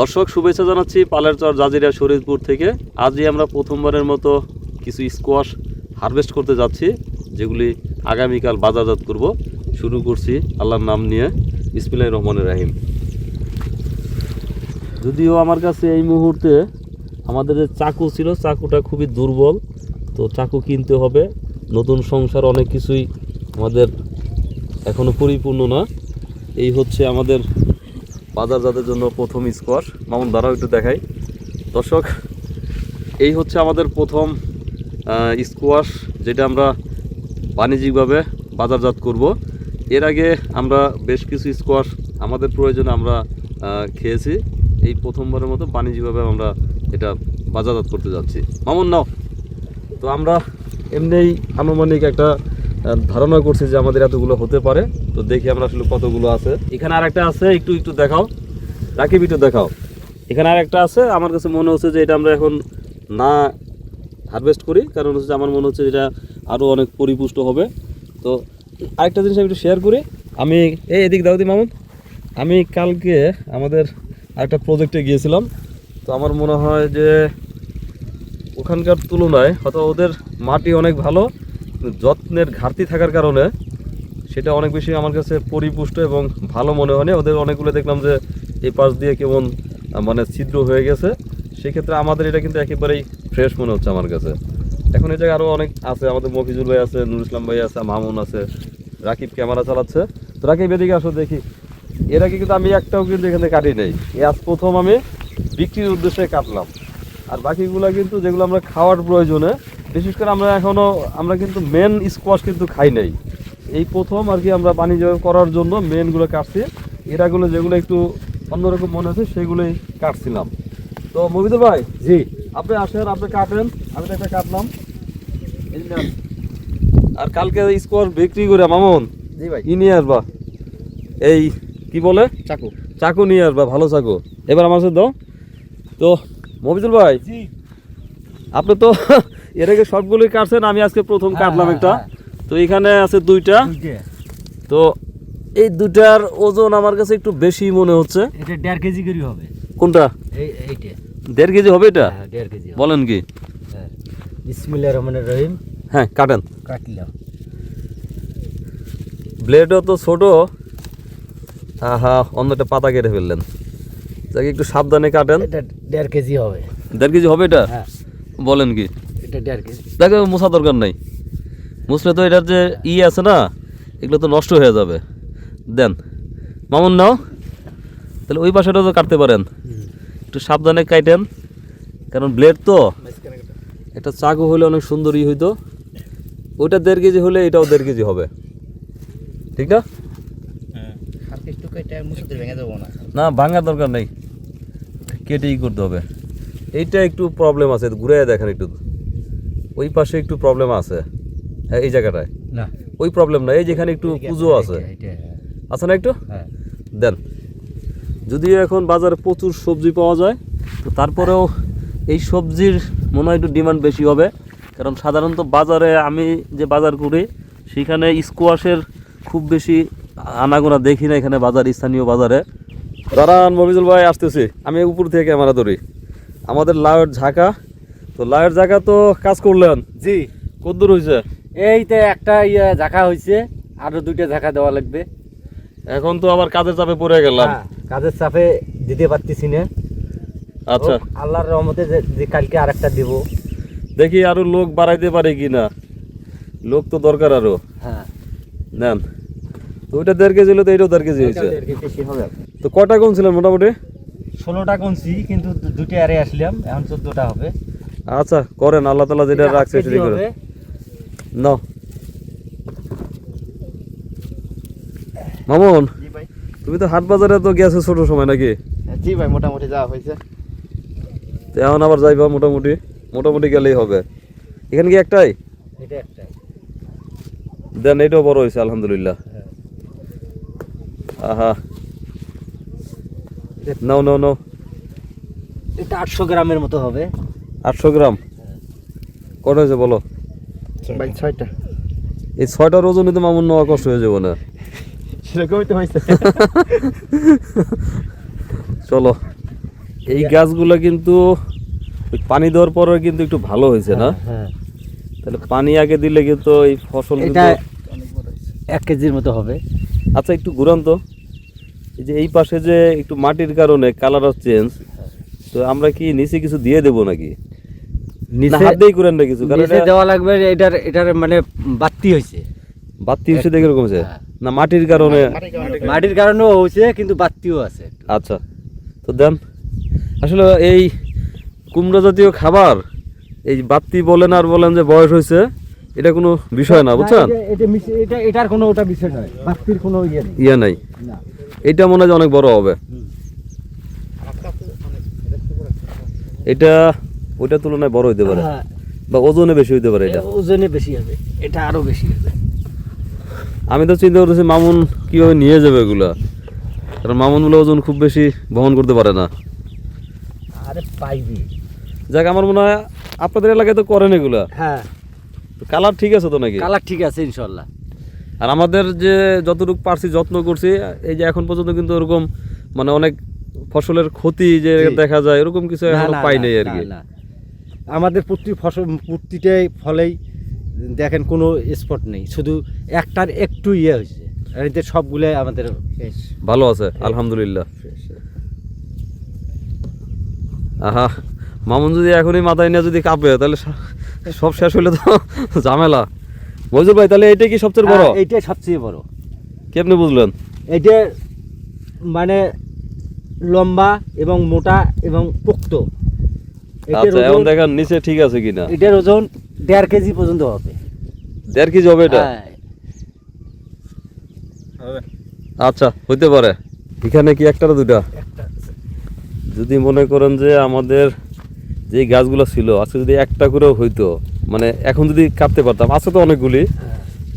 দর্শক, শুভেচ্ছা জানাচ্ছি পালের চর জাজিরা শরীরপুর থেকে। আজই আমরা প্রথমবারের মতো কিছু স্কোয়াশ হারভেস্ট করতে যাচ্ছি, যেগুলি আগামীকাল বাজারজাত করব। শুরু করছি আল্লাহর নাম নিয়ে ইসমিল্লাহ রহমানের রাহিম। যদিও আমার কাছে এই মুহূর্তে আমাদের যে চাকু ছিল, চাকুটা খুবই দুর্বল। তো চাকু কিনতে হবে, নতুন সংসার অনেক কিছুই আমাদের এখনও পরিপূর্ণ না। এই হচ্ছে আমাদের বাজারজাতের জন্য প্রথম স্কোয়াশ। মামুন দ্বারাও একটু দেখাই। দর্শক, এই হচ্ছে আমাদের প্রথম স্কোয়াশ যেটা আমরা বাণিজ্যিকভাবে বাজারজাত করব। এর আগে আমরা বেশ কিছু স্কোয়াশ আমাদের প্রয়োজনে আমরা খেয়েছি। এই প্রথমবারের মতো বাণিজ্যিকভাবে আমরা এটা বাজারজাত করতে যাচ্ছি। মামুন, নাও। তো আমরা এমনিই আনুমানিক একটা ধারণা করছি যে আমাদের এতগুলো হতে পারে। তো দেখি আমরা আসলে কতগুলো আছে। এখানে আর একটা আছে, একটু একটু দেখাও। রাকিব, একটু দেখাও। এখানে আর একটা আছে, আমার কাছে মনে হচ্ছে যে এটা আমরা এখন না হারভেস্ট করি, কারণ হচ্ছে আমার মনে হচ্ছে এটা আরও অনেক পরিপুষ্ট হবে। তো আরেকটা জিনিস আমি একটু শেয়ার করি। আমি, এই এদিক দাউদি মামুন। আমি কালকে আমাদের আরেকটা প্রজেক্টে গিয়েছিলাম। তো আমার মনে হয় যে ওখানকার তুলনায় হয়তো ওদের মাটি অনেক ভালো। যত্নের ঘাটতি থাকার কারণে সেটা অনেক বেশি আমার কাছে পরিপুষ্ট এবং ভালো মনে হয়নি। ওদের অনেকগুলো দেখলাম যে এই পাশ দিয়ে কেমন মানে ছিদ্র হয়ে গেছে। সেক্ষেত্রে আমাদের এটা কিন্তু একেবারেই ফ্রেশ মনে হচ্ছে আমার কাছে। এখন এই জায়গায় আরও অনেক আছে, আমাদের মফিজুল ভাই আছে নুর ইসলাম ভাই আছে, মামুন আছে, রাকিব ক্যামেরা চালাচ্ছে। তো রাকিব, এদিকে আসো দেখি। এর আগে কিন্তু আমি একটাও কিন্তু এখানে কাটি নেই। আজ প্রথম আমি বিক্রির উদ্দেশ্যে কাটলাম। আর বাকিগুলো কিন্তু যেগুলো আমরা খাওয়ার প্রয়োজনে বিশেষ করে আমরা এখনও আমরা কিন্তু মেন স্কোয়াশ কিন্তু খাই নাই। এই প্রথম আর কি আমরা বাণিজ্য করার জন্য মেনগুলো কাটছি। এরাগুলো যেগুলো একটু অন্যরকম মনে হচ্ছে সেগুলোই কাটছিলাম। তো মবিদুল ভাই জি। আপনি আসেন আপনি কাটেন আমি তো একটা কাটলাম। আর কালকে স্কোয়ার বিক্রি করে মামুন জি ভাই। ই নিয়ে আসবা। এই কি বলে? চাকু। চাকু নিয়ে আসবা ভালো চাকু। এবার আমার সাথে দাও। তো মবিদুল ভাই আপনি তো এর আগে সবগুলোই কাটছেন আমি আজকে প্রথম হ্যাঁ, কাটলাম হ্যাঁ, একটা। হ্যাঁ। তো এখানে আছে দুইটা। তো এই দুটার ওজন আমার কাছে একটু বেশি মনে হচ্ছে। এটা দেড় কেজি করে হবে। কোনটা? এই এইটা। দেড় কেজি হবে এটা? হ্যাঁ কেজি বলেন কি? হ্যাঁ। বিসমিল্লাহ রহমানের রহিম। হ্যাঁ কাটেন। কাটলাম। ব্লেডও তো ছোট। আহা অন্যটা পাতা কেটে ফেললেন। যাকে একটু সাবধানে কাটেন। এটা দেড় কেজি হবে। দেড় কেজি হবে এটা? হ্যাঁ। বলেন কি? দেখো মোছা দরকার নাই। মুছলে তো এটার যে ই আছে না এগুলো তো নষ্ট হয়ে যাবে। দেন মামুন নাও। তাহলে ওই পাশেটা তো কাটতে পারেন। একটু সাবধানে কাটেন কারণ ব্লেড তো। একটা চাকু হলে অনেক সুন্দরই হইতো। ওইটা দেড় কেজি হলে এটাও দেড় কেজি হবে। ঠিক না? না। না ভাঙার দরকার নেই। কেটেই করতে হবে। এইটা একটু প্রবলেম আছে ঘুরে দেখেন একটু। ওই পাশে একটু প্রবলেম আছে। হ্যাঁ এই জায়গাটায়? না। ওই প্রবলেম না এই যেখানে একটু পুজো আছে। আছে না একটু? হ্যাঁ। দেন। যদিও এখন বাজারে প্রচুর সবজি পাওয়া যায় তো তারপরেও এই সবজির মনে হয় একটু ডিমান্ড বেশি হবে। কারণ সাধারণত বাজারে আমি যে বাজার করি সেখানে স্কোয়াশের খুব বেশি আনাগোনা দেখি না এখানে বাজার স্থানীয় বাজারে। দাঁড়ান মফিজুল ভাই আসতেছি। আমি উপর থেকে ক্যামেরা ধরি। আমাদের লাউয়ের ঝাঁকা তো লাউয়ের ঝাঁকা তো কাজ করলেন? জি। কদ্দূর হয়েছে এই তো একটা ইয়ে ঝাঁকা হয়েছে আরও দুইটা ঝাঁকা দেওয়া লাগবে। এখন তো আবার কাজের চাপে পড়ে গেলাম। হ্যাঁ, কাজের চাপে দিতে পারতেছি না। আচ্ছা। আল্লাহর রহমতে যে- কালকে আরেকটা দিব। দেখি আরও লোক বাড়াইতে পারে কি না লোক তো দরকার আরও। হ্যাঁ। নেন। তো ওইটা দেড় কেজি হলো তো এইটাও দেড় কেজি হয়েছে। তো কটা কোন ছিলেন মোটামুটি? ষোলোটা কোনছি কিন্তু দুটো আরে আসলাম। এখন চোদ্দটা হবে। আচ্ছা করেন আল্লাহ তালা যেটা রাখছে সেটাই করেন। নাও মামুন তুমি তো হাট বাজারে তো গেছো ছোট সময় নাকি? জি ভাই মোটামুটি যাওয়া হয়েছে। এখন আবার যাইবা মোটামুটি? মোটামুটি গেলেই হবে। এখানে কি একটাই? দেন এটাও বড় হয়েছে আলহামদুলিল্লাহ। হ্যাঁ। আহা নাও নাও নাও। এটা আটশো গ্রামের মতো হবে। আটশো গ্রাম। কত হয়েছে বলো? ভাই ছয়টা। এই ছয়টার ওজনে তো মামুন নেওয়া কষ্ট হয়ে যাব না। সেরকমই তো হয়েছে। চলো এই গাছগুলো কিন্তু পানি দেওয়ার পরে কিন্তু একটু ভালো হয়েছে না? হ্যাঁ তাহলে পানি আগে দিলে কিন্তু এই ফসল এটা এক কেজির মতো হবে। আচ্ছা একটু ঘুরান তো। এই যে এই পাশে যে একটু মাটির কারণে কালার অফ চেঞ্জ তো আমরা কি নিচে কিছু দিয়ে দেবো নাকি? নিচে হাত দিয়েই করেন না কিছু? কারণ নিচে দেওয়া লাগবে এটার এটার মানে দেখে এরকম হ্যাঁ। না মাটির কারণে মাটির কারণেও হয়েছে কিন্তু বাড়তিও আছে আচ্ছা তো দেন। আসলে এই কুমড়ো জাতীয় খাবার এই বাত্তি বলেন আর বলেন যে বয়স হয়েছে এটা কোনো বিষয় না বুঝছেন? এটা- এটার কোনো ওটা বিষয় নয় বাড়তির কোনো ইয়ে ইয়ে নাই। এটা মনে হয় অনেক বড় হবে। এটা ওইটার তুলনায় বড় হইতে পারে। হ্যাঁ, বা ওজনে বেশি হইতে পারে এটা। ওজনে বেশি হবে। এটা আরও বেশি হবে। আমি তো চিন্তা করতেছি মামুন কীভাবে নিয়ে যাবে এগুলা? কারণ মামুন বলে ওজন খুব বেশি বহন করতে পারে না। আরে পাইবি। যাক আমার মনে হয় আপনাদের এলাকায় তো করেন এগুলা। হ্যাঁ। কালার ঠিক আছে তো নাকি? কালার ঠিক আছে ইনশাল্লাহ আর আমাদের যে যতটুকু পারছি যত্ন করছি এই যে এখন পর্যন্ত কিন্তু ওরকম মানে অনেক ফসলের ক্ষতি যে দেখা যায় এরকম কিছু এখনও পাই নাই আর কি। না। আমাদের প্রতি ফসল প্রতিটাই ফলেই দেখেন কোনো স্পট নেই। শুধু একটার একটু ইয়ে হয়েছে। আর এদের সবগুলাই আমাদের ভালো আছে আলহামদুলিল্লাহ। আহা মামুন যদি এখনই মাথায় নিয়ে যদি কাঁপে তাহলে সব শেষ হইলে তো ঝামেলা। বুঝল ভাই তাহলে এইটা কি সবচেয়ে বড়? হ্যাঁ, এইটাই সবচেয়ে বড়। কেমনি বুঝলেন? এইটা মানে লম্বা এবং মোটা এবং পোক্ত। আচ্ছা এখন দেখেন নিচে ঠিক আছে কিনা। এটার ওজন দেড় কেজি পর্যন্ত হবে। দেড় কেজি হবে এটা? হ্যাঁ, আচ্ছা হইতে পারে। এখানে কি একটা দুটা যদি মনে করেন যে আমাদের যে গাছগুলো ছিল আজকে যদি একটা করেও হইতো মানে এখন যদি কাটতে পারতাম আছে তো অনেকগুলি।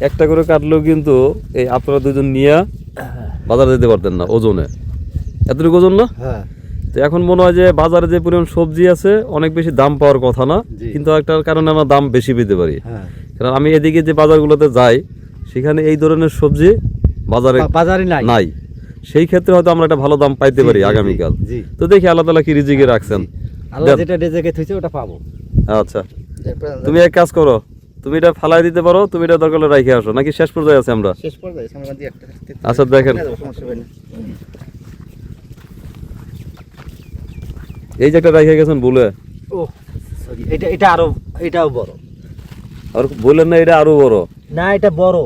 একটা করে কাটলেও কিন্তু এই আপনারা দুজন নিয়ে বাজারে যেতে পারতেন না ওজনে। এতটুকু ওজন না? হ্যাঁ। তো এখন মনে হয় যে বাজারে যে পরিমাণ সবজি আছে অনেক বেশি দাম পাওয়ার কথা না। কিন্তু একটার কারণে আমরা দাম বেশি পেতে পারি। হ্যাঁ। কারণ আমি এদিকে যে বাজারগুলোতে যাই সেখানে এই ধরনের সবজি বাজারে বাজারে নাই। নাই। সেই ক্ষেত্রে হয়তো আমরা একটা ভালো দাম পাইতে পারি আগামীকাল। তো দেখি আল্লাহ তালা কি রিজিকে রাখছেন। আল্লাহ যেটা ডেজেকে থইছে ওটা পাবো। আচ্ছা। তুমি এক কাজ করো তুমি এটা ফালাই দিতে পারো তুমি এটা দরকার হলে রাইখে আসো নাকি শেষ পর্যায়ে আছে আমরা? শেষ পর্যায়ে আচ্ছা, দেখেন। সমস্যা হবে না এই যে একটা রাইখে গেছেন বলে। ও সরি এটা এটা আরও এটাও বড়। আর বললেন না এটা আরও বড়। না এটা বড়।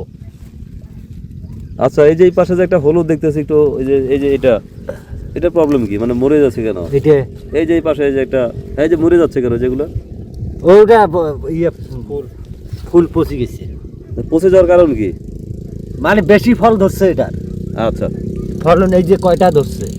আচ্ছা এই যে এই পাশে যে একটা হলুদ দেখতেছি একটু এই যে এই যে এটা। এটা প্রবলেম কি? মানে মরে যাচ্ছে কেন? এটা এই যে এই পাশে এই যে একটা এই যে মরে যাচ্ছে কেন যেগুলো? ওটা ইয়ে ফুল ফুল পচে গেছে। পচে যাওয়ার কারণ কি? মানে বেশি ফল ধরছে এটার। আচ্ছা। ফলন এই যে কয়টা ধরছে?